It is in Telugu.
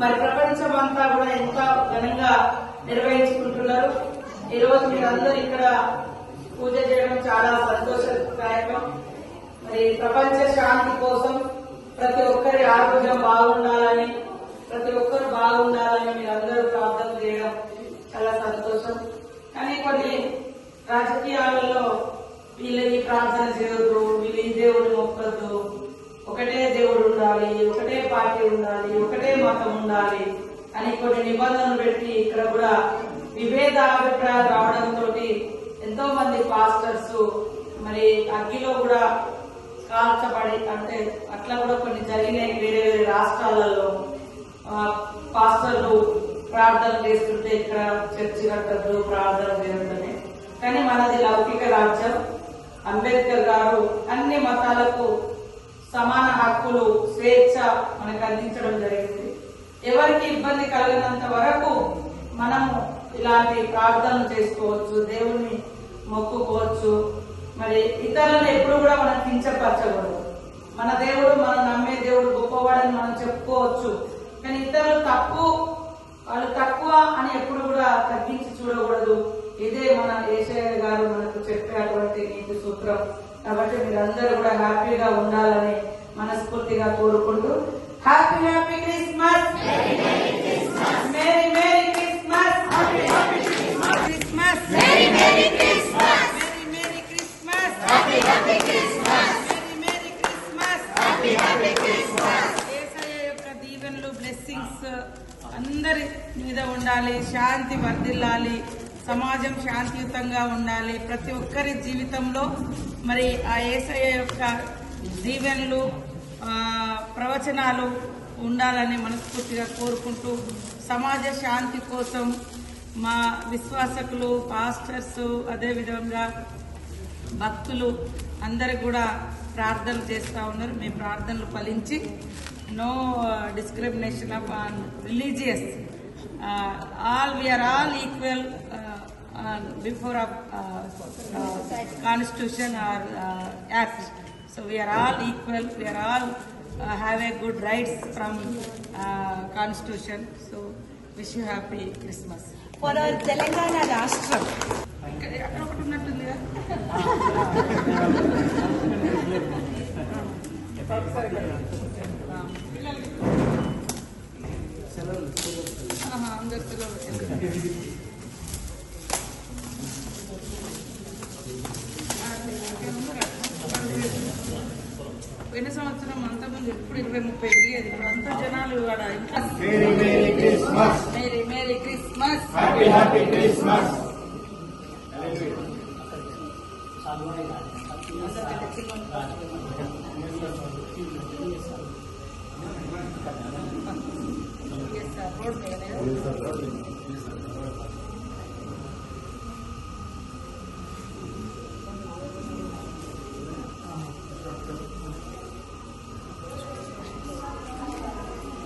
మరి ప్రపంచం అంతా కూడా ఎంత ఘనంగా నిర్వహించుకుంటున్నారు. ఈ రోజు మీరందరూ ఇక్కడ పూజ చేయడం చాలా సంతోషదాయకం. మరి ప్రపంచ శాంతి కోసం ప్రతి ఒక్కరి ఆరోగ్యం బాగుండాలని ప్రతి ఒక్కరు బాగుండాలని మీరందరూ ప్రార్థన చేయడం చాలా సంతోషం. కానీ కొన్ని రాజకీయాలలో వీళ్ళు ఈ ప్రార్థన చేయొద్దు వీళ్ళు ఈ దేవుడు మొక్కద్దు ఒకటే దేవుడు ఉండాలి ఒకటే పార్టీ ఉండాలి ఒకటే మతం ఉండాలి అని కొన్ని నిబంధనలు పెట్టి ఇక్కడ కూడా విభేదాభిప్రాయాలు రావడంతో ఎంతో మంది పాస్టర్స్ మరి అగ్గిలో కూడా కాల్చబడి అంటే అట్లా కూడా కొన్ని జరిగినాయి వేరే వేరే రాష్ట్రాలలో. పాస్టర్లు ప్రార్థన చేస్తుంటే ఇక్కడ చర్చి కట్టద్దు ప్రార్థన చేయడమే కానీ మనది లౌకిక రాజ్యం. అంబేద్కర్ గారు అన్ని మతాలకు సమాన హక్కులు స్వేచ్ఛ మనకు అందించడం జరిగింది. ఎవరికి ఇబ్బంది కలిగినంత వరకు మనము ఇలాంటి ప్రార్థనలు చేసుకోవచ్చు దేవుణ్ణి మొక్కుకోవచ్చు. మరి ఇతరులను ఎప్పుడు కూడా మనం కించపరచకూడదు. మన దేవుడు మనం నమ్మే దేవుడు గొప్పవాడని మనం చెప్పుకోవచ్చు. కానీ ఇతరులు తప్పు వాళ్ళు తక్కువ అని ఎప్పుడు కూడా తగ్గించి చూడకూడదు. ఇదే మన ఏషయ్య గారు మనకు చెప్పేటువంటి నీతి సూత్రం. కాబట్టి మీరందరూ కూడా హ్యాపీగా ఉండాలని మనస్ఫూర్తిగా కోరుకుంటూ happy happy Christmas! Merry merry Christmas Christmas merry merry Christmas merry merry Christmas happy happy Christmas merry merry Christmas happy happy Christmas Yesayya యొక్క దీవెనలు బ్లెస్సింగ్స్ అందరి మీద ఉండాలి శాంతి వర్ధిల్లాలి. సమాజం శాంతియుతంగా ఉండాలి. ప్రతి ఒక్కరి జీవితంలో మరి ఆ ఏసయ్య యొక్క దీవెనలు ప్రవచనాలు ఉండాలని మనస్ఫూర్తిగా కోరుకుంటూ సమాజ శాంతి కోసం మా విశ్వాసకులు పాస్టర్స్ అదేవిధంగా భక్తులు అందరు కూడా ప్రార్థనలు చేస్తూ ఉన్నారు. మీ ప్రార్థనలు ఫలించి no discrimination of religious. All we are all equal Before of constitution or act so we are all equal we are all have a good rights from constitution so wish you happy Christmas for Telangana రాష్ట్రం ఇక్కడ అక్కడ ఒకటి ఉన్నట్టుందిగా ఆహా, అందరు సెలవులు. పోయిన సంవత్సరం అంతా ముందు ఎప్పుడు ఇరవై ముప్పై తిరిగేది ఇప్పుడు అంతా జనాలు Christmas. Merry merry Christmas. Road మీద